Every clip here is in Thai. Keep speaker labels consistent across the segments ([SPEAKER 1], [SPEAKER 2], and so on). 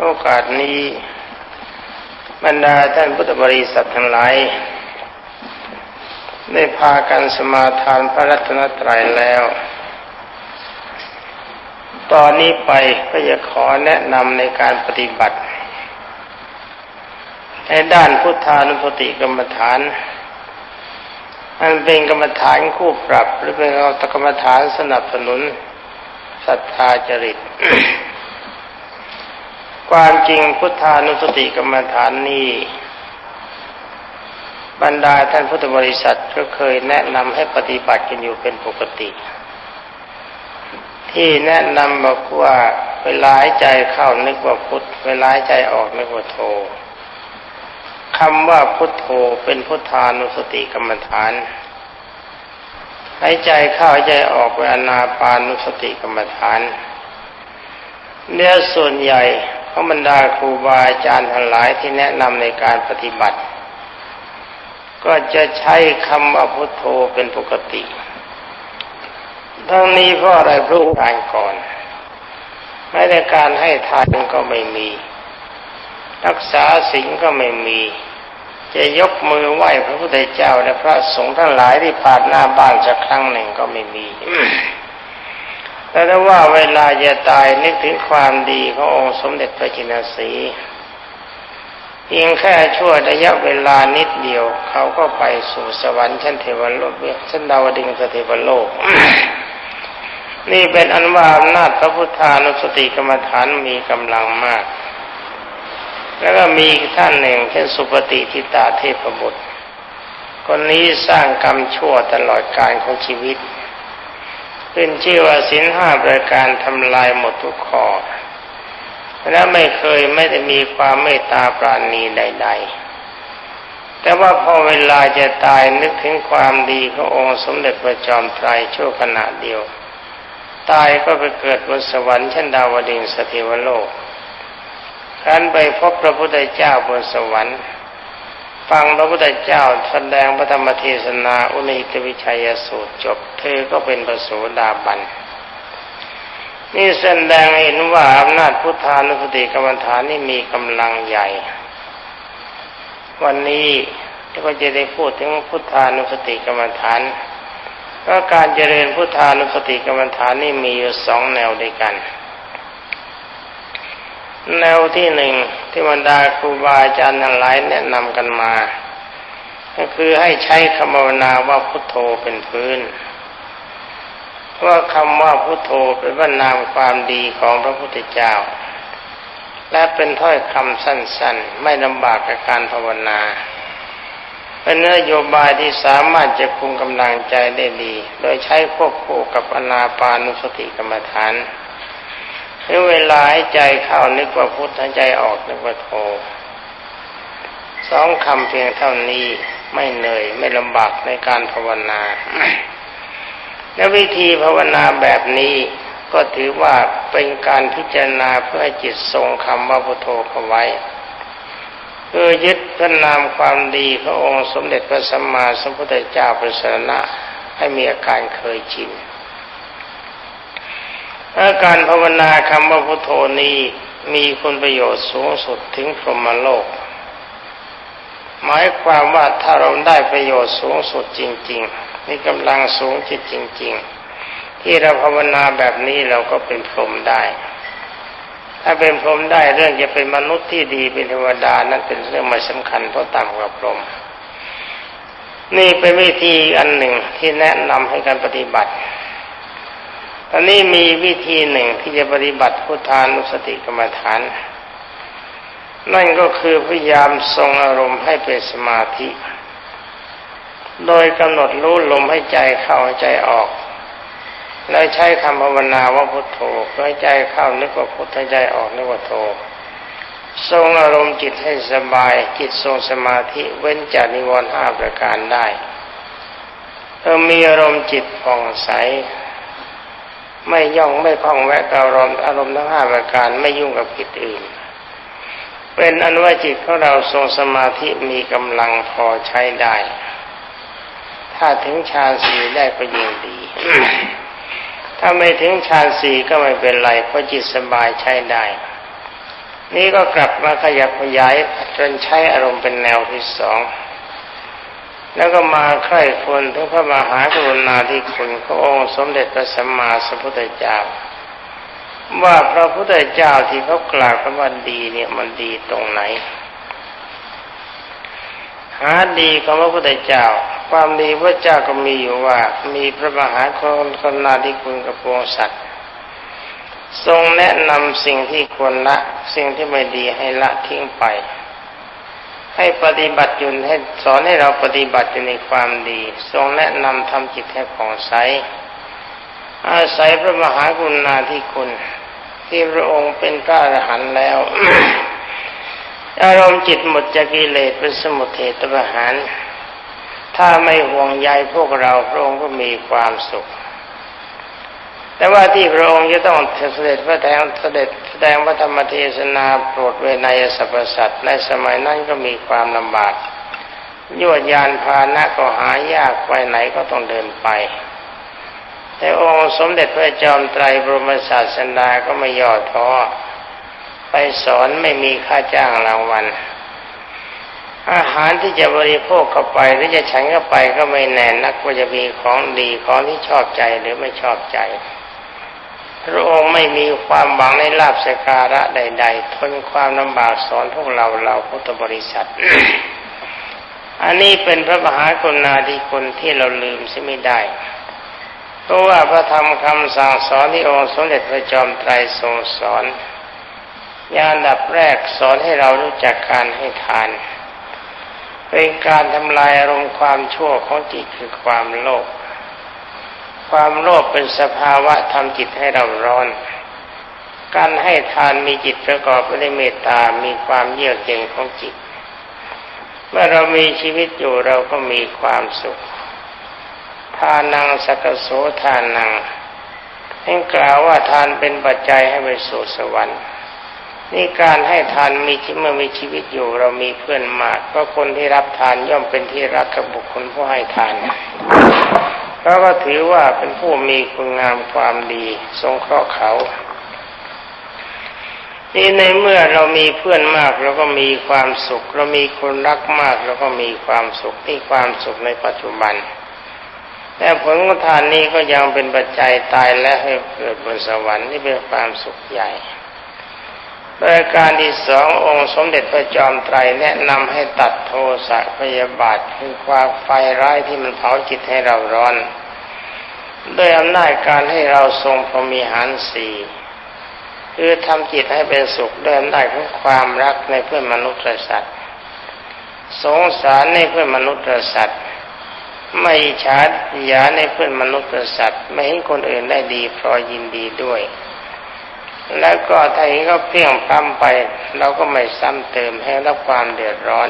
[SPEAKER 1] โอกาสนี้ บรรดาท่านพุทธบริษัททั้งหลายได้พากันสมาทานพระรัตนตรัยแล้ว ตอนนี้ไปก็จะขอแนะนำในการปฏิบัติ ในด้านพุทธานุสติกรรมฐานมันเป็นกรรมฐานคู่ปรับ หรือเป็นกรรมฐานสนับสนุนศรัทธาจริต ความจริงพุทธานุสติกรรมฐานนี้ บรรดาท่านพุทธบริษัทก็เคยแนะนำให้ปฏิบัติกันอยู่เป็นปกติ ที่แนะนำบอกว่าเวลาหายใจเข้านึกว่าพุทธเวลาหายใจออกนึกว่าโทคำว่าพุทโธเป็นพุทธานุสติกรรมฐานหายใจเข้าหายใจออกเป็นอนาปานุสติกรรมฐานเนื้อส่วนใหญ่ ของบรรดาครูบาอาจารย์ทั้งหลายที่แนะนำในการปฏิบัติ ก็จะใช้คำว่าพุทโธเป็นปกติ ทั้งนี้เพราะอะไรพระการก่อนไม่ได้การให้ทานก็ไม่มี รักษาศีลก็ไม่มี จะยกมือไหว้พระพุทธเจ้าและพระสงฆ์ทั้งหลายที่ผ่านหน้าบ้านสักครั้งหนึ่งก็ไม่มี แต่ถ้าว่าเวลาจะตายนึกถึงความดีขององค์สมเด็จพระจินสีเพียงแค่ชั่วระยะเวลานิดเดียว เขาก็ไปสู่สวรรค์ชั้นเทวโลกชั้นดาวดึงสเทวโลก นี่เป็นอันว่าอำนาจพระพุทธานุสติกรรมฐานมีกำลังมาก แล้วก็มีท่านหนึ่งเช่นสุปฏิทิตาเทพบุตรคนนี้สร้างกรรมชั่วตลอดการของชีวิต ขึ้นชื่อว่าสินห้าประการทำลายหมดทุกข้อ และไม่เคยไม่ได้มีความเมตตาปราณีใด ๆ แต่ว่าพอเวลาจะตายนึกถึงความดีขององค์สมเด็จพระจอมไตรชั่วขณะเดียว ตายก็ไปเกิดบนสวรรค์ชั้นดาวดึงสเทวโลกครั้นไปพบพระพุทธเจ้าบนสวรรค์ ฟังพระพุทธเจ้าแสดงพระธรรมเทศนาอุณิตวิชัยสูตรจบ เธอก็เป็นประโสดาบัน นี่แสดงเห็นว่าอำนาจพุทธานุสติกรรมฐานนี่มีกำลังใหญ่ วันนี้ก็จะได้พูดถึงพุทธานุสติกรรมฐานก็การเจริญพุทธานุสติกรรมฐานนี่มีอยู่สองแนวด้วยกัน แนวที่หนึ่งที่บรรดาครูบาอาจารย์ทั้งหลายแนะนำกันมา ก็คือให้ใช้คำภาวนาว่าพุทโธเป็นพื้นว่าะคำว่าพุทโธเป็นว่านามความดีของพระพุทธเจ้า และเป็นถ้อยคำสั้นๆ ไม่ลำบากกับการภาวนา เป็นนโยบายที่สามารถจะคุมกำลังใจได้ดี โดยใช้ควบคู่กับอนาปานุสติกรรมฐาน หรือเวลาให้ใจเข้านึกว่าพุทธใจออกนึกว่าโทสองคำเพียงเท่านี้ไม่เหนื่อยไม่ลำบากในการภาวนาและวิธีภาวนาแบบนี้ก็ถือว่าเป็นการพิจารณาเพื่อให้จิตทรงคำว่าพุทโธเข้าไว้คือยึดพระนามความดีพระองค์สมเด็จพระสัมมาสัมพุทธเจ้าเประสนะให้มีอาการเคยชิน อาการภาวนาคำว่าพุทโธนี้มีคุณประโยชน์สูงสุดถึงพรหมโลก หมายความว่าถ้าเราได้ประโยชน์สูงสุดจริง ๆ มีกำลังสูงจิตจริง ๆ ที่เราภาวนาแบบนี้เราก็เป็นพรหมได้ ถ้าเป็นพรหมได้เรื่องจะเป็นมนุษย์ที่ดีเป็นเทวดานั้นเป็นเรื่องไม่สำคัญเพราะต่ำกว่าพรหมนี่เป็นวิธีอันหนึ่งที่แนะนำให้การปฏิบัติ อนนี้มีวิธีหนึ่งที่จะปฏิบัติพุทธานุสติกรรมฐาน นั่นก็คือพยายามทรงอารมณ์ให้เป็นสมาธิ โดยกำหนดรู้ลมให้ใจเข้าใใจออก แล้วใช้คำภาวนาว่าพุทโธให้ใจเข้านึกว่าพุทให้ใจออกนึกว่าโธทรงอารมณ์จิตให้สบาย จิตทรงสมาธิเว้นจากนิวรณ์ห้าประการได้เมื่อมีอารมณ์จิตผ่องใส ไม่ย่องไม่คล้องแวะกับอารมณ์อารมณ์ทั้งห้าประการไม่ยุ่งกับกิจอื่น เป็นอนุวจิตของเราทรงสมาธิมีกำลังพอใช้ได้ ถ้าถึงฌานสีได้ก็ยิ่งดี ถ้าไม่ถึงฌานสีก็ไม่เป็นไรเพราะจิตสบายใช้ได้ นี่ก็กลับมาขยับขยายจนใช้อารมณ์เป็นแนวที่สอง แล้วก็มาใคร่ควรถึงพระมหากรุณาธิคุณขององค์สมเด็จพระสัมมาสัมพุทธเจ้า ว่าพระพุทธเจ้าที่เขากล่าวกันว่าดีเนี่ยมันดีตรงไหน หาดีของพระพุทธเจ้า ความดีพระเจ้าก็มีอยู่ว่า มีพระมหากรุณาธิคุณกับปวงสัตว์ทรงแนะนำสิ่งที่ควรละ สิ่งที่ไม่ดีให้ละทิ้งไป ให้ปฏิบัติอยู่ให้สอนให้เราปฏิบัติอยู่ในความดี ทรงแนะนำทำจิตให้ผ่องใส อาศัยพระมหากรุณาธิคุณ ที่พระองค์เป็นพระอรหันต์แล้ว อารมณ์จิตหมดจากกิเลสเป็นสมุทเทตประหาร ถ้าไม่ห่วงใยพวกเราพระองค์ก็มีความสุข แต่ว่าที่พระองค์จะต้องเสด็จพระแทงเสด็จแสดงพระธรรมเทศนาโปรดเวนยสรรพสัตว์ในสมัยนั้นก็มีความลำบากยวดยานพาหนะก็หายากไปไหนก็ต้องเดินไป แต่องค์สมเด็จพระจอมไตรบรมศาสดาก็ไม่ย่อท้อไปสอนไม่มีค่าจ้างรางวัลอาหารที่จะบริโภคเข้าไปหรือจะฉันเข้าไปก็ไม่แน่นักว่าจะมีของดีของที่ชอบใจหรือไม่ชอบใจ พระองค์ไม่มีความหวังในลาบสการะใด ๆ ทนความลำบากสอนพวกเราเราพุทธบริษัท อันนี้เป็นพระมหากรุณาธิคุณที่เราลืมเสียไม่ได้ เพราะว่าพระธรรมคำสั่งสอนที่องค์สมเด็จพระจอมไตรทรงสอนอย่างอันดับแรกสอนให้เรารู้จักการให้ทาน เป็นการทำลายอารมณ์ความชั่วของจิตคือความโลภ ความโลภเป็นสภาวะทำจิตให้เราร้อน การให้ทานมีจิตประกอบไปด้วยเมตตา มีความเยือกเย็นของจิต เมื่อเรามีชีวิตอยู่เราก็มีความสุข ทานังสกโสทานังให้กล่าวว่าทานเป็นปัจจัยให้ไปสู่สวรรค์นี่การให้ทานมีเมื่อมีชีวิตอยู่ เรามีเพื่อนมากเพราะคนที่รับทานย่อมเป็นที่รักกับบุคคลผู้ให้ทาน เราก็ถือว่าเป็นผู้มีคุณงามความดีทรงเคราะห์เขานี่ในเมื่อเรามีเพื่อนมากเราก็มีความสุข เรามีคนรักมากเราก็มีความสุขที่ความสุขในปัจจุบัน แต่ผลของทานนี้ก็ยังเป็นปัจจัยตายและให้เกิดบนสวรรค์นี่เป็นความสุขใหญ่ รายการที่สององค์สมเด็จพระจอมไตรแนะนำให้ตัดโทสะพยาบาทคือความไฟร้ายที่มันเผาจิตให้เราร้อนด้วยอำนาจการให้เราทรงพรมีหารสี่คือทำจิตให้เป็นสุขด้วยอำนาจของความรักในเพื่อนมนุษย์สัตว์ สงสารในเพื่อนมนุษย์สัตว์ ไม่ฉาดยาในเพื่อนมนุษย์สัตว์ ไม่เห็นคนอื่นได้ดีพอยินดีด้วย แล้วก็ถ้าเห็นเขาเพี้ยงพล้ำไป เราก็ไม่ซ้ำเติมให้รับความเดือดร้อน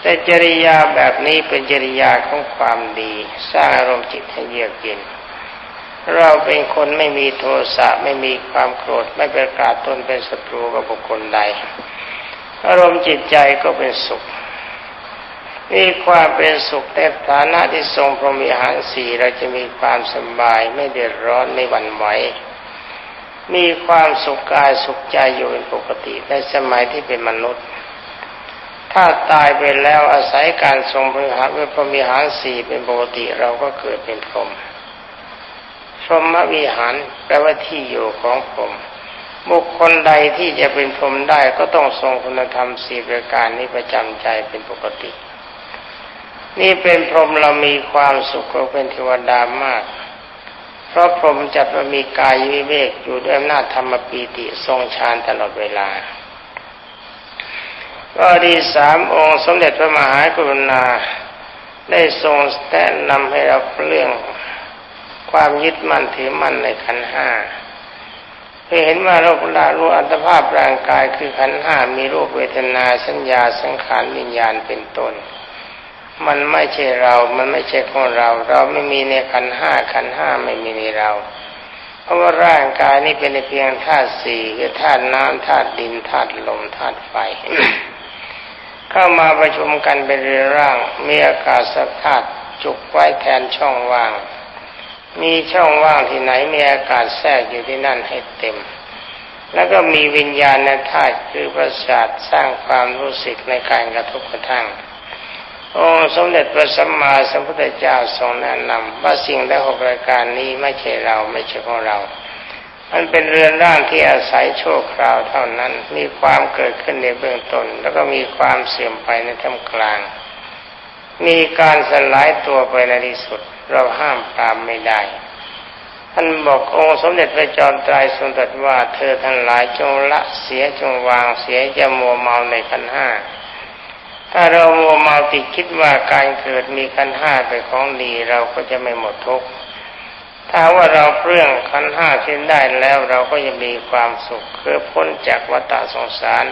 [SPEAKER 1] แต่จริยาแบบนี้เป็นจริยาของความดี สร้างอารมณ์จิตให้เยือกเย็นเราเป็นคนไม่มีโทสะไม่มีความโกรธไม่ประกาศตนเป็นศัตรูกับบุคคลใด อารมณ์จิตใจก็เป็นสุขมีความเป็นสุขแต่ฐานะที่ทรงพรหมิหารสี่เราจะมีความสบายไม่เดือดร้อนไม่หวั่นไหว มีความสุขกายสุขใจอยู่เป็นปกติในสมัยที่เป็นมนุษย์ ถ้าตายไปแล้วอาศัยการทรงพระหารพระมีหารสี่เป็นปกติเราก็เกิดเป็นพรหมพรหมวิหารแปลว่าที่อยู่ของพรหมบุคคลใดที่จะเป็นพรหมได้ก็ต้องทรงคุณธรรมสี่ประการนี้ประจำใจเป็นปกติ นี่เป็นพรหมเรามีความสุขเราเป็นเทวดามาก เพราะพรหมจัดว่ามีกายวิเวกอยู่ด้วยอำนาจธรรมปีติทรงฌานตลอดเวลาก็ดีสามองค์สมเด็จพระมหากรุณา ได้ทรงแนะนำให้เราเรื่องความยึดมั่นถือมั่นในขันห้าเพื่อเห็นว่าเราลารู้อัตภาพร่างกายคือขันห้ามีรูปเวทนาสัญญาสังขารวิญญาณเป็นต้น มันไม่ใช่เรา มันไม่ใช่ของเรา เราไม่มีในขันห้าขันห้าไม่มีในเรา เพราะว่าร่างกายนี้เป็นเพียงธาตุสี่คือธาตุน้ำธาตุดินธาตุลมธาตุไฟ เข้ามาประชุมกันเป็นเรือร่าง มีอากาศสักธาตุจุกไว้แทนช่องว่าง มีช่องว่างที่ไหนมีอากาศแทรกอยู่ที่นั่นให้เต็ม แล้วก็มีวิญญาณในธาตุคือประสาทสร้างความรู้สึกในการกระทบกระทั่ง องค์สมเด็จพระสัมมาสัมพุทธเจ้าทรงแนะนำว่าสิ่งและหกรายการนี้ไม่ใช่เราไม่ใช่ของเรา มันเป็นเรือนร่างที่อาศัยโชคคราวเท่านั้น มีความเกิดขึ้นในเบื้องต้น แล้วก็มีความเสื่อมไปในท่ามกลาง มีการสลายตัวไปในที่สุด เราห้ามปรามไม่ได้ท่านบอกองค์สมเด็จพระจอมไตรทรงตรัสว่าเธอทั้งหลายจงละเสียจงวางเสียจะมัวเมาในขันห้า ถ้าเราโมเมาติดคิดว่าการเกิดมีขันห้าเป็นของดีเราก็จะไม่หมดทุกข์ถ้าว่าเราเปลื้องขันห้าสิ้นได้แล้วเราก็จะมีความสุขคือพ้นจากวัฏสงสาร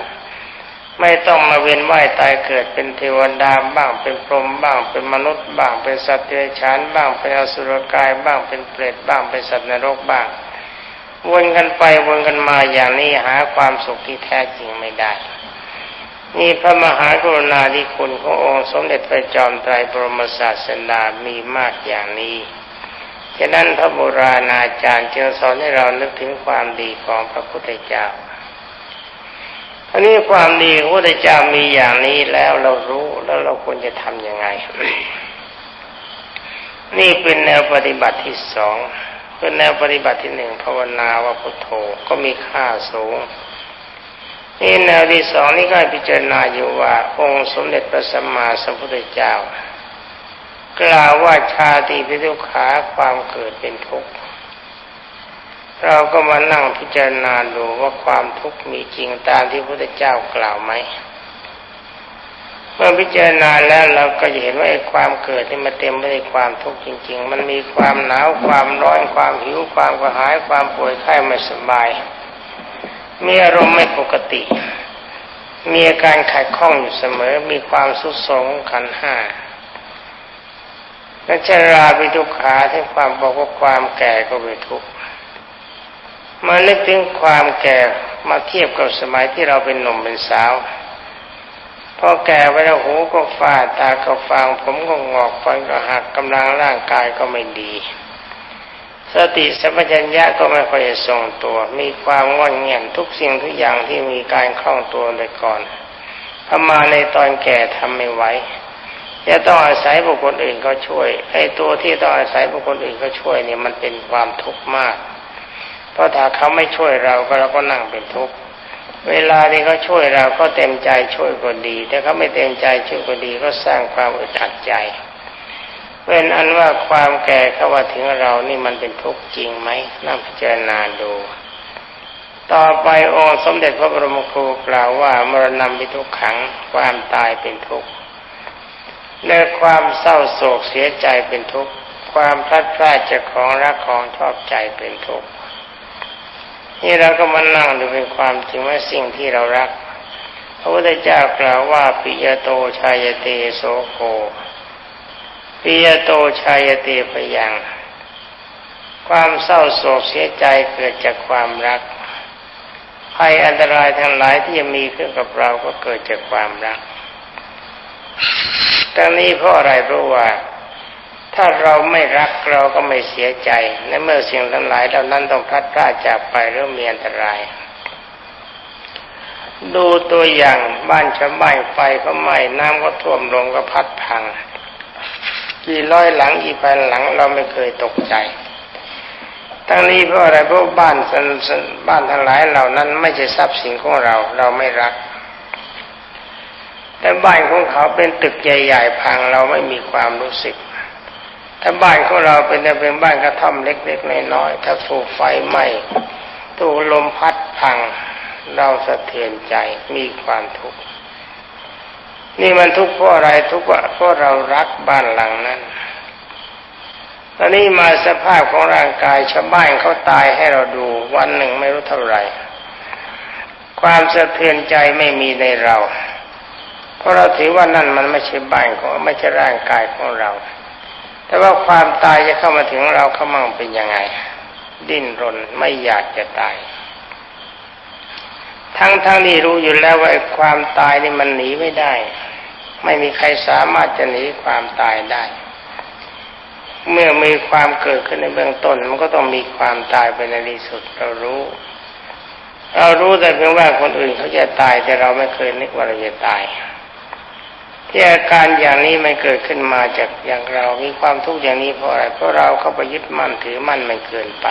[SPEAKER 1] ไม่ต้องมาเวียนว่ายตายเกิดเป็นเทวดาบ้างเป็นพรหมบ้าง เป็นมนุษย์บ้าง เป็นสัตว์เดรัจฉานบ้างเป็นอสุรกายบ้างเป็นเปรตบ้างเป็นสัตว์นรกบ้างวนกันไปวนกันมาอย่างนี้หาความสุขที่แท้จริงไม่ได้ นี่พระมหากรุณาธิคุณขององค์สมเด็จพระจอมไตรบรมศาสดามีมากอย่างนี้ฉะนั้นพระโบราณอาจารย์จึงสอนให้เรานึกถึงความดีของพระพุทธเจ้าอันนี้ความดีของพระพุทธเจ้ามีอย่างนี้แล้วเรารู้แล้วเราควรจะทำยังไง นี่เป็นแนวปฏิบัติที่สองเป็นแนวปฏิบัติที่หนึ่งภาวนาว่าพุทโธก็มีค่าสูง นี่แนวที่สองนี่ก็พิจารณาอยู่ว่า องค์สมเด็จพระสัมมาสัมพุทธเจ้า กล่าวว่าชาติพิทุขาความเกิดเป็นทุกข์เราก็มานั่งพิจารณาดูว่าความทุกข์มีจริงตามที่พระพุทธเจ้ากล่าวไหมเมื่อพิจารณาแล้วเราก็จะเห็นว่าไอ้ความเกิดที่มันเต็มไปด้วยความทุกข์จริง ๆ มันมีความหนาวความร้อนความหิวความกระหายความป่วยไข้ไม่สบาย มีอารมณ์ไม่ปกติ มีอาการขัดข้องอยู่เสมอ มีความสุดโทรมของขันห้าและชราเป็นทุกขาที่ความบอกว่าความแก่ก็เป็นทุกข์มานึกถึงความแก่มาเทียบกับสมัยที่เราเป็นหนุ่มเป็นสาวพอแก่ไปแล้วหูก็ฟาดตาก็ฟางผมก็งอกฟันก็หักกำลังร่างกายก็ไม่ดี สติสัมปชัญญะก็ไม่ค่อยจะทรงตัว มีความงอนเงียนทุกสิ่งทุกอย่างที่มีการคล่องตัวเลยก่อนพอมาในตอนแก่ทำไม่ไหวจะต้องอาศัยบุคคลอื่นเขาช่วยไอ้ตัวที่ต้องอาศัยบุคคลอื่นเขาช่วยเนี่ยมันเป็นความทุกข์มาก เพราะถ้าเขาไม่ช่วยเราก็เราก็นั่งเป็นทุกข์เวลาที่เขาช่วยเราก็เต็มใจช่วยก็ดี แต่เขาไม่เต็มใจช่วยก็ดีก็สร้างความอึดอัดใจ เป็นอันว่าความแก่เข้ามาถึงเรานี่มันเป็นทุกข์จริงไหมนั่งพิจารณาดู ต่อไปองค์สมเด็จพระบรมครูกล่าวว่ามรณะเป็นทุกขังความตายเป็นทุกข์และความเศร้าโศกเสียใจเป็นทุกข์ความพลัดพรากจากของรักของชอบใจเป็นทุกข์นี่เราก็มานั่งดูเป็นความจริงว่าสิ่งที่เรารัก พระพุทธเจ้ากล่าวว่าปิยโตชายเตโสโก ปิยโตชายเตพยัง ความเศร้าโศกเสียใจเกิดจากความรักภัยอันตรายทั้งหลายที่จะมีขึ้นกับเราก็เกิดจากความรักทั้งนี้เพราะอะไรเพราะว่า ถ้าเราไม่รักเราก็ไม่เสียใจในเมื่อสิ่งทั้งหลายเหล่านั้นต้องพลัดพรากจากไปหรือมีอันตราย ดูตัวอย่างบ้านชาวบ้านไฟก็ไหม้น้ำก็ท่วมลงก็พัดพัง กี่ร้อยหลังกี่พันหลังเราไม่เคยตกใจ ทั้งนี้เพราะอะไรเพราะบ้านบ้านทั้งหลายเหล่านั้นไม่ใช่ทรัพย์สินของเรา เราไม่รัก แต่บ้านของเขาเป็นตึกใหญ่ๆพังเราไม่มีความรู้สึกถ้าบ้านของเราเป็นเป็นบ้านกระท่อมเล็กๆน้อยๆถ้าถูกไฟไหม้ถูกลมพัดพัง เราสะเทือนใจมีความทุกข์ นี่มันทุกข์เพราะอะไรทุกข์เพราะเรารักบ้านหลังนั้นตอนนี้มาสภาพของร่างกายชาวบ้านเขาตายให้เราดู วันหนึ่งไม่รู้เท่าไหร่ ความสะเทือนใจไม่มีในเรา เพราะเราถือว่านั่นมันไม่ใช่บ้านของไม่ใช่ร่างกายของเรา แต่ว่าความตายจะเข้ามาถึงเราเขามั่งเป็นยังไง ดิ้นรนไม่อยากจะตาย ทั้งทั้งนี้รู้อยู่แล้วว่าความตายนี่มันหนีไม่ได้ ไม่มีใครสามารถจะหนีความตายได้ เมื่อมีความเกิดขึ้นในเบื้องต้น มันก็ต้องมีความตายไปในที่สุดเรารู้ เรารู้แต่เพียงว่าคนอื่นเขาจะตายแต่เราไม่เคยนึกว่าเราจะตายที่อาการอย่างนี้ไม่เกิดขึ้นมาจากอย่างเรา มีความทุกข์อย่างนี้เพราะอะไร เพราะเราเข้าไปยึดมั่นถือมั่นมันเกินไป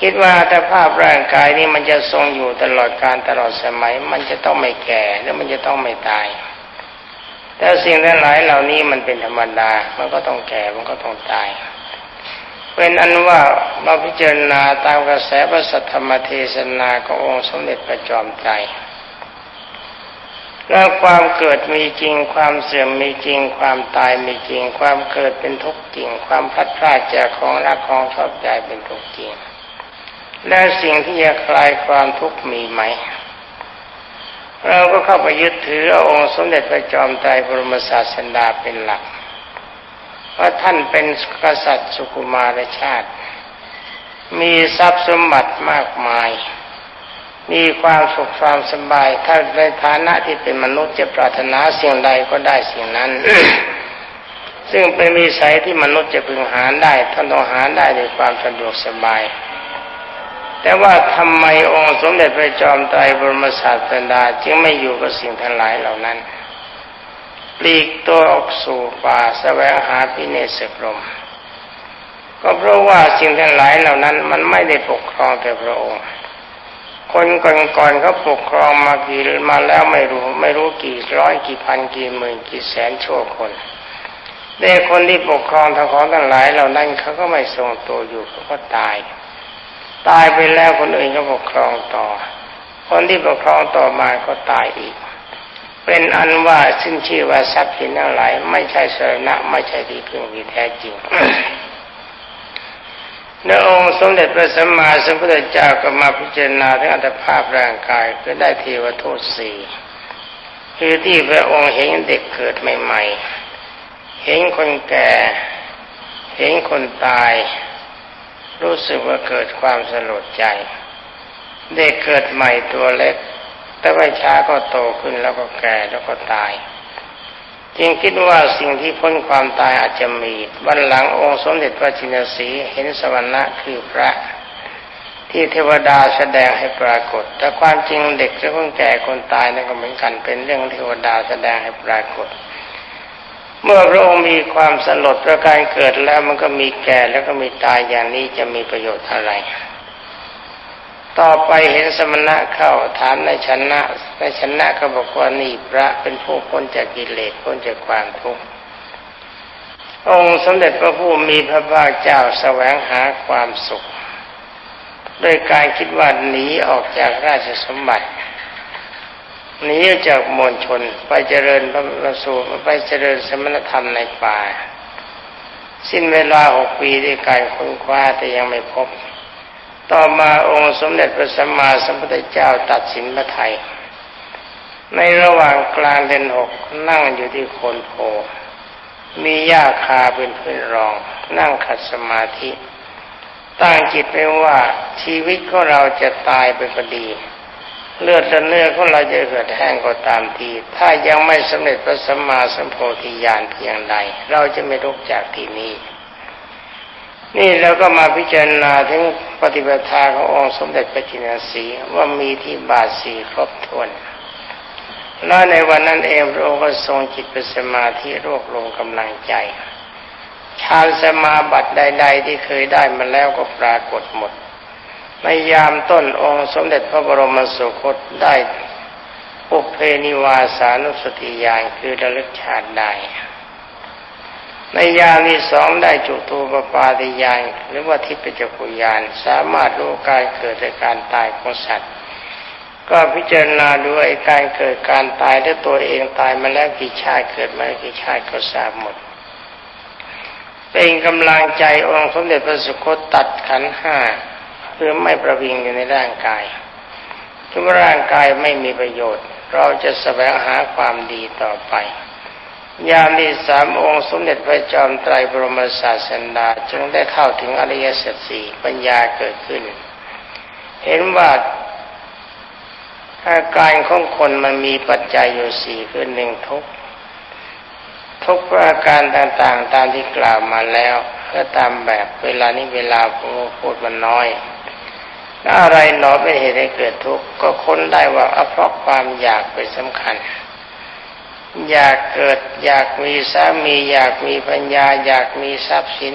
[SPEAKER 1] คิดว่าถ้าภาพร่างกายนี้มันจะทรงอยู่ตลอดการตลอดสมัย มันจะต้องไม่แก่แล้วมันจะต้องไม่ตาย แต่สิ่งทั้งหลายเหล่านี้มันเป็นธรรมดา มันก็ต้องแก่มันก็ต้องตาย เป็นอันว่าเราพิจารณาตามกระแสพระสัทธรรมเทศนาขององค์สมเด็จพระจอมไตรแล้วความเกิดมีจริง ความเสื่อมมีจริง ความตายมีจริง ความเกิดเป็นทุกข์จริง ความพัดพรากจากของรักของชอบใจเป็นทุกข์จริง และสิ่งที่จะคลายความทุกข์มีไหม เราก็เข้าไปยึดถือเอาองค์สมเด็จพระจอมไตรบรมศาสดาเป็นหลักว่าท่านเป็นกษัตริย์สุกุมารชาติ มีทรัพย์สมบัติมากมาย มีความสุขความสบาย ถ้าในฐานะที่เป็นมนุษย์จะปรารถนาสิ่งใดก็ได้สิ่งนั้น ซึ่งเป็นมีสัยที่มนุษย์จะพึงหาได้ท่านต้องหาได้ด้วยความสะดวกสบาย แต่ว่าทำไมองค์สมเด็จพระจอมไตรบรมศาสดาจึงไม่อยู่กับสิ่งทั้งหลายเหล่านั้นปลีกตัวออกสู่ป่าแสวงหาพิเนศกรมก็เพราะว่าสิ่งทั้งหลายเหล่านั้น มันไม่ได้ปกครองแต่พระองค์ คนก่อนๆเขาปกครองมากี่มาแล้วไม่รู้ ไม่รู้กี่ร้อยกี่พันกี่หมื่นกี่แสนชั่วคนแต่คนที่ปกครองทั้งของทั้งหลายเหล่านั้นเขาก็ไม่ทรงตัวอยู่เขาก็ตาย ตายไปแล้วคนอื่นก็ปกครองต่อ คนที่ปกครองต่อมาก็ตายอีก เป็นอันว่าซึ่งชื่อว่าทรัพย์สินทั้งหลายไม่ใช่สรณะไม่ใช่ที่พึ่งที่แท้จริงในองค์สมเด็จพระสัมมาสัมพุทธเจ้าก็มาพิจารณาถึงอัตภาพร่างกายก็ได้เทวทูตสี่คือที่พระองค์เห็นเด็กเกิดใหม่ ๆ เห็นคนแก่ เห็นคนตาย รู้สึกว่าเกิดความสลดใจ เด็กเกิดใหม่ตัวเล็ก แต่ไม่ช้าก็โตขึ้นแล้วก็แก่แล้วก็ตาย จึงคิดว่าสิ่งที่พ้นความตายอาจจะมีวันหลังองค์สมเด็จพระจินสีเห็นสวรรค์คือพระ ที่เทวดาแสดงให้ปรากฏ แต่ความจริงเด็กจะคนแก่คนตายนั่นก็เหมือนกันเป็นเรื่องเทวดาแสดงให้ปรากฏ เมื่อพระองค์มีความสลดประการเกิดแล้วมันก็มีแก่แล้วก็มีตายอย่างนี้จะมีประโยชน์อะไร ต่อไปเห็นสมณะเข้าถามในชนะในชนะก็บอกว่านี่พระเป็นผู้พ้นจากกิเลสพ้นจากความทุกข์องค์สมเด็จพระผู้มีพระภาคเจ้าแสวงหาความสุข โดยการคิดว่าหนีออกจากราชสมบัติ หนีจากมวลชนไปเจริญพระสูไปเจริญสมณธรรมในป่า สิ้นเวลาหกปีด้วยการค้นคว้าแต่ยังไม่พบ ต่อมาองค์สมเด็จพระสัมมาสัมพุทธเจ้าตัดสินพระไทย ในระหว่างกลางเดือนหกนั่งอยู่ที่โคนโพมีหญ้าคาเป็นพื้นรอง นั่งขัดสมาธิ ตั้งจิตไว้ว่าชีวิตของเราจะตายไปก็ดี เลือดและเนื้อของเราจะเหือดแห้งก็ตามที ถ้ายังไม่สำเร็จพระสัมมาสัมโพธิญาณเพียงใด เราจะไม่ลุกจากที่นี้ นี่เราก็มาพิจารณาถึงปฏิปทาขององค์สมเด็จพระจินสีว่ามีที่บาทสีครบถ้วนแล้วในวันนั้นเองพระองค์ก็ทรงจิตเป็นสมาธิรวบรวมกำลังใจฌานสมาบัติใด ๆ ที่เคยได้มาแล้วก็ปรากฏหมด ในยามต้นองค์สมเด็จพระบรมสุคตได้ปุเพนิวาสานุสติญาณคือระลึกชาติได้ ในยามที่สองได้จุตูปปาติยานหรือว่าทิพยจักุยานสามารถรู้การเกิดและการตายของสัตว์ ก็พิจารณาดูไอ้การเกิดการตายถ้าตัวเองตายมาแล้วกี่ชาติเกิดมากี่ชาติก็ทราบหมดเป็นกำลังใจองค์สมเด็จพระสุคตตัดขันห้า เพื่อไม่ประวิงอยู่ในร่างกายทุกร่างกายไม่มีประโยชน์ เราจะแสวงหาความดีต่อไปยามีสามองค์สมเด็จพระจอมไตรบรมศาสดาจึงได้เข้าถึงอริยสัจสี่ปัญญาเกิดขึ้น เห็นว่าอาการของคนมันมีปัจจัยอยู่สี่คือหนึ่งทุกทุกประการต่างๆ ตามที่กล่าวมาแล้วก็ตามแบบเวลานี้เวลาพูดมันน้อย อะไรหนอเป็นเหตุให้เกิดทุกข์ก็ค้นได้ว่าเพราะความอยากเป็นสำคัญ อยากเกิดอยากมีสามี อยากมีปัญญา อยากมีทรัพย์สิน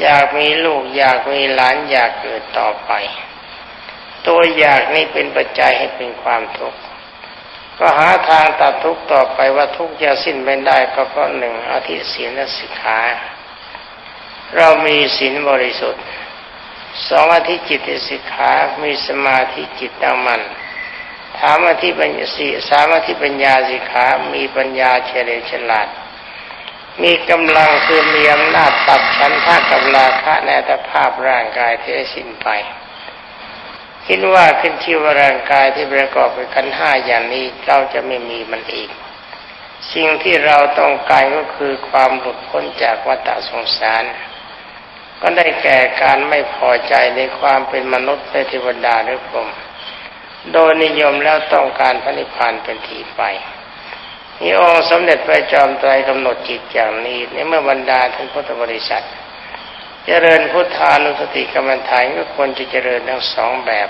[SPEAKER 1] อยากมีลูก อยากมีหลานอยากเกิดต่อไป ตัวอยากนี่เป็นปัจจัยให้เป็นความทุกข์ก็หาทางตัดทุกข์ต่อไปว่าทุกข์จะสิ้นไปได้ก็เพราะหนึ่งอธิศีลสิกขา เรามีศีลบริสุทธิ์ สองอธิจิตสิกขา มีสมาธิจิตตั้งมั่นถามอธิปัญญาสีสามอธิปัญญาสิกขา มีปัญญาเฉลียวฉลาด มีกำลังคือมีอำนาจตัดชั้นท่ากับราคะในตภาพร่างกายที่สิ้นไป คิดว่าขึ้นชื่อว่าร่างกายที่ประกอบไปกันห้าอย่างนี้เราจะไม่มีมันอีก สิ่งที่เราต้องการก็คือความหลุดพ้นจากวัฏสงสาร ก็ได้แก่การไม่พอใจในความเป็นมนุษย์ในเทวดาหรือพรหมโดยนิยมแล้วต้องการพระนิพพานเป็นที่ไปนี่องค์สมเด็จพระจอมไตรกำหนดจิตอย่างนี้ในเมื่อบรรดาท่านพุทธบริษัท เจริญพุทธานุสติกรรมฐานก็ควรจะเจริญทั้งสองแบบ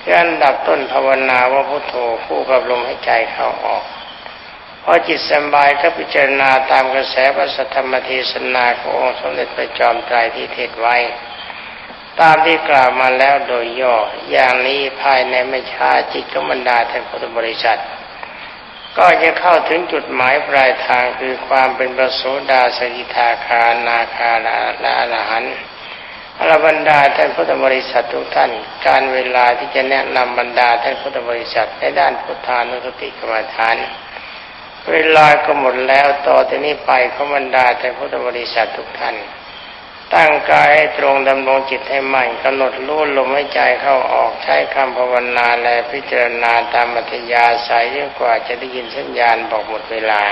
[SPEAKER 1] คืออันดับต้นภาวนาว่าพุทโธคู่กับลมหายใจเข้าออก พอจิตสบายก็พิจารณาตามกระแสพระสัทธรรมเทศนาขององค์สมเด็จพระจอมไตรที่เทศไว้ ตามที่กล่าวมาแล้วโดยย่อ อย่างนี้ภายในไม่ช้าจิตก็บรรดาท่านพุทธบริษัท ก็จะเข้าถึงจุดหมายปลายทางคือความเป็นประโสดาสกิทาคานาคาและอรหันต์อรบรรดาท่านพุทธบริษัททุกท่าน การเวลาที่จะแนะนำบรรดาท่านพุทธบริษัทในด้านพุทธานุสติกรรมฐาน เวลาก็หมดแล้วต่อที่นี้ไปขบรรดาท่พุทธบริษัททุกท่าน ตั้งกายให้ตรงดำรงจิตให้มั่นกำหนดรู้ลมหายใจเข้าออกใช้คำภาวนาและพิจารณาตามมัธยาสายยิ่งกว่าจะได้ยินสัญญาณบอกหมดเวลา